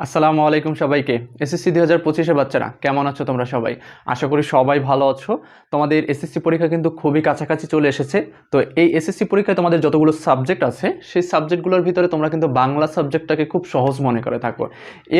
আসসালামু আলাইকুম সবাইকে। এসএসসি দুই হাজার পঁচিশে বাচ্চারা, কেমন আছো তোমরা সবাই? আশা করি সবাই ভালো আছো। তোমাদের এসএসসি পরীক্ষা কিন্তু খুবই কাছাকাছি চলে এসেছে। তো এই এসএসসি পরীক্ষায় তোমাদের যতগুলো সাবজেক্ট আছে, সেই সাবজেক্টগুলোর ভিতরে তোমরা কিন্তু বাংলা সাবজেক্টটাকে খুব সহজ মনে করে থাকো।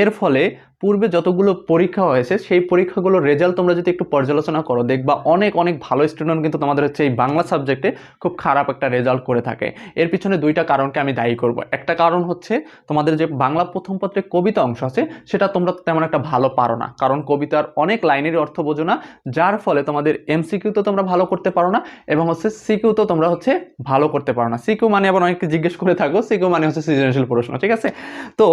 এর ফলে পূর্বে যতগুলো পরীক্ষা হয়েছে, সেই পরীক্ষাগুলোর রেজাল্ট তোমরা যদি একটু পর্যালোচনা করো, দেখবা অনেক অনেক ভালো স্টুডেন্ট কিন্তু তোমাদের হচ্ছে এই বাংলা সাবজেক্টে খুব খারাপ একটা রেজাল্ট করে থাকে। এর পিছনে দুইটা কারণকে আমি দায়ী করব। একটা কারণ হচ্ছে, তোমাদের যে বাংলা প্রথম পত্রে কবিতা অংশ আছে, সেটা তোমরা তেমন একটা ভালো পারো না। কারণ কবিতার অনেক লাইনের অর্থ বোঝো না, যার ফলে তোমাদের এমসিকিউ তো তোমরা ভালো করতে পারো না, এবং হচ্ছে সিকিউ তো তোমরা হচ্ছে ভালো করতে পারো না। সিকিউ মানে আবার অনেকে জিজ্ঞেস করে থাকো সিকিউ মানে হচ্ছে সৃজনশীল প্রশ্ন, ঠিক আছে? তো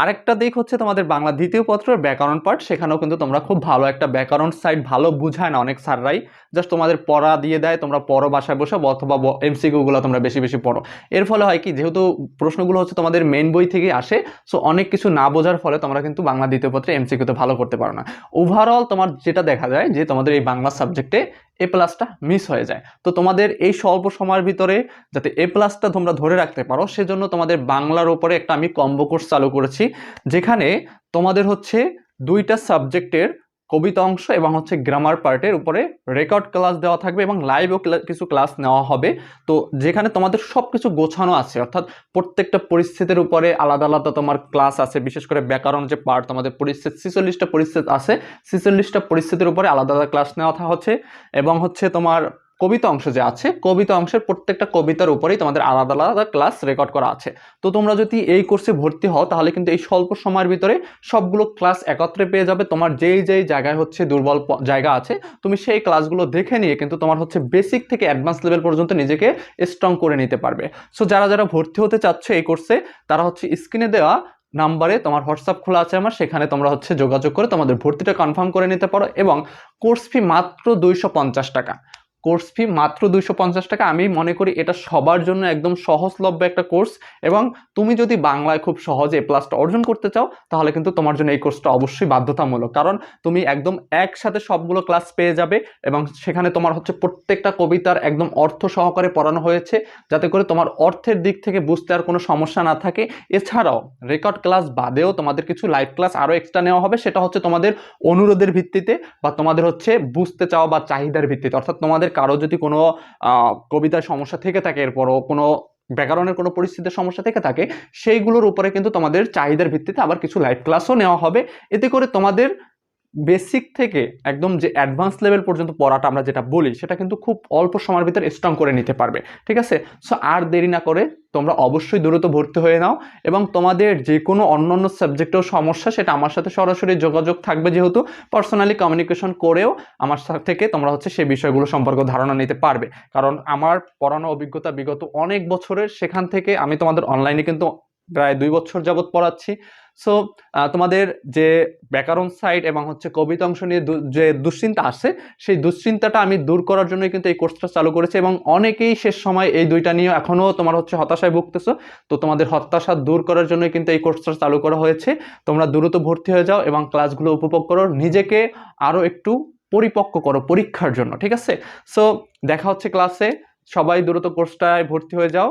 আরেকটা দিক হচ্ছে তোমাদের বাংলা দ্বিতীয় পত্রের ব্যাকরণ পার্ট সেখানেও কিন্তু তোমরা খুব ভালো একটা ব্যাকরণ সাইড ভালো বুঝায় না অনেক স্যাররাই। জাস্ট তোমাদের পড়া দিয়ে দেয়, তোমরা পড়ো বাসায় বসে অথবা এমসিকিউগুলো তোমরা বেশি বেশি পড়ো। এর ফলে হয় কি, যেহেতু প্রশ্নগুলো হচ্ছে তোমাদের মেন বই থেকে আসে সো অনেক কিছু না বোঝার ফলে তোমরা কিন্তু বাংলা দ্বিতীয় পত্রে এমসিকিউতে ভালো করতে পারো না। ওভারঅল তোমার যেটা দেখা যায় যে তোমাদের এই বাংলা সাবজেক্টে এ প্লাসটা মিস হয়ে যায়। তো তোমাদের এই স্বল্প সময়ের ভিতরে যাতে এ প্লাসটা তোমরা ধরে রাখতে পারো, সেজন্য তোমাদের বাংলার ওপরে একটা আমি কম্বো কোর্স চালু করেছি, যেখানে তোমাদের হচ্ছে দুইটা সাবজেক্টের কবিতা অংশ এবং হচ্ছে গ্রামার পার্টের উপরে রেকর্ড ক্লাস দেওয়া থাকবে এবং লাইভও কিছু ক্লাস নেওয়া হবে। তো যেখানে তোমাদের সব কিছু গোছানো আছে, অর্থাৎ প্রত্যেকটা পরিস্থিতির উপরে আলাদা আলাদা তোমার ক্লাস আছে, বিশেষ করে ব্যাকরণ যে পার্ট তোমাদের পরিস্থিতি, ছিচল্লিশটা পরিস্থিতি আছে, ছিচল্লিশটা পরিস্থিতির উপরে আলাদা আলাদা ক্লাস নেওয়া হচ্ছে। এবং হচ্ছে তোমার কবিতা অংশ যে আছে, কবিতা অংশের প্রত্যেকটা কবিতার উপরেই তোমাদের আলাদা আলাদা ক্লাস রেকর্ড করা আছে। তো তোমরা যদি এই কোর্সে ভর্তি হও, তাহলে কিন্তু এই স্বল্প সময়ের ভিতরে সবগুলো ক্লাস একত্রে পেয়ে যাবে। তোমার যেই যেই জায়গায় হচ্ছে দুর্বল জায়গা আছে, তুমি সেই ক্লাসগুলো দেখে নিয়ে কিন্তু তোমার হচ্ছে বেসিক থেকে অ্যাডভান্স লেভেল পর্যন্ত নিজেকে স্ট্রং করে নিতে পারবে। সো যারা যারা ভর্তি হতে চাচ্ছে এই কোর্সে তারা হচ্ছে স্ক্রিনে দেওয়া নাম্বারে তোমার হোয়াটসঅ্যাপ খোলা আছে আমার, সেখানে তোমরা হচ্ছে যোগাযোগ করে তোমাদের ভর্তিটা কনফার্ম করে নিতে পারো এবং কোর্স ফি মাত্র দুইশো পঞ্চাশ টাকা। কোর্স ফি মাত্র দুইশো পঞ্চাশ টাকা। আমি মনে করি এটা সবার জন্য একদম সহজলভ্য একটা কোর্স এবং তুমি যদি বাংলায় খুব সহজে প্লাসটা অর্জন করতে চাও, তাহলে কিন্তু তোমার জন্য এই কোর্সটা অবশ্যই বাধ্যতামূলক। কারণ তুমি একদম একসাথে সবগুলো ক্লাস পেয়ে যাবে এবং সেখানে তোমার হচ্ছে প্রত্যেকটা কবিতার একদম অর্থ সহকারে পড়ানো হয়েছে, যাতে করে তোমার অর্থের দিক থেকে বুঝতে আর কোনো সমস্যা না থাকে। এছাড়াও রেকর্ড ক্লাস বাদেও তোমাদের কিছু লাইভ ক্লাস আরও এক্সট্রা নেওয়া হবে, সেটা হচ্ছে তোমাদের অনুরোধের ভিত্তিতে বা তোমাদের হচ্ছে বুঝতে চাও বা চাহিদার ভিত্তিতে। অর্থাৎ তোমাদের কারও যদি কোনো কবিতার সমস্যা থেকে থাকে, এরপরও কোনো ব্যাকরণের কোনো পরিস্থিতির সমস্যা থেকে থাকে, সেইগুলোর উপরে কিন্তু তোমাদের চাহিদার ভিত্তিতে আবার কিছু লাইভ ক্লাসও নেওয়া হবে। এতে করে তোমাদের বেসিক থেকে একদম যে অ্যাডভান্স লেভেল পর্যন্ত পড়াটা আমরা যেটা বলি, সেটা কিন্তু খুব অল্প সময়ের ভিতরে স্ট্রং করে নিতে পারবে। ঠিক আছে? সো আর দেরি না করে তোমরা অবশ্যই দ্রুত ভর্তি হয়ে নাও এবং তোমাদের যে কোনো অন্য অন্য সাবজেক্টেও সমস্যা, সেটা আমার সাথে সরাসরি যোগাযোগ থাকবে যেহেতু পার্সোনালি কমিউনিকেশন করেও আমার সাথে থেকে তোমরা হচ্ছে সেই বিষয়গুলো সম্পর্কে ধারণা নিতে পারবে। কারণ আমার পড়ানো অভিজ্ঞতা বিগত অনেক বছরের, সেখান থেকে আমি তোমাদের অনলাইনে কিন্তু প্রায় দুই বছর যাবৎ পড়াচ্ছি। সো তোমাদের যে ব্যাকরণ সাইড এবং হচ্ছে কবিতা অংশ নিয়ে যে দুশ্চিন্তা আসে সেই দুশ্চিন্তাটা আমি দূর করার জন্য কিন্তু এই কোর্সটা চালু করেছি এবং অনেকেই শেষ সময় এই দুইটা নিয়ে এখনও তোমার হচ্ছে হতাশায় ভুগতেছো। তো তোমাদের হতাশা দূর করার জন্য কিন্তু এই কোর্সটা চালু করা হয়েছে। তোমরা দ্রুত ভর্তি হয়ে যাও এবং ক্লাসগুলো উপভোগ করো। নিজেকে আরও একটু পরিপক্ক করো পরীক্ষার জন্য, ঠিক আছে? সো দেখা হচ্ছে ক্লাসে সবাই দ্রুত কোর্সটায় ভর্তি হয়ে যাও।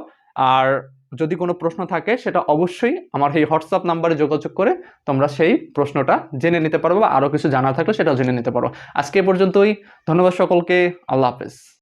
আর যদি কোনো প্রশ্ন থাকে, সেটা অবশ্যই আমার এই হোয়াটসঅ্যাপ নাম্বারে যোগাযোগ করে তোমরা সেই প্রশ্নটা জেনে নিতে পারো বা আরও কিছু জানা থাকলে সেটাও জেনে নিতে পারো। আজকে পর্যন্তই। ধন্যবাদ সকলকে। আল্লাহ হাফেজ।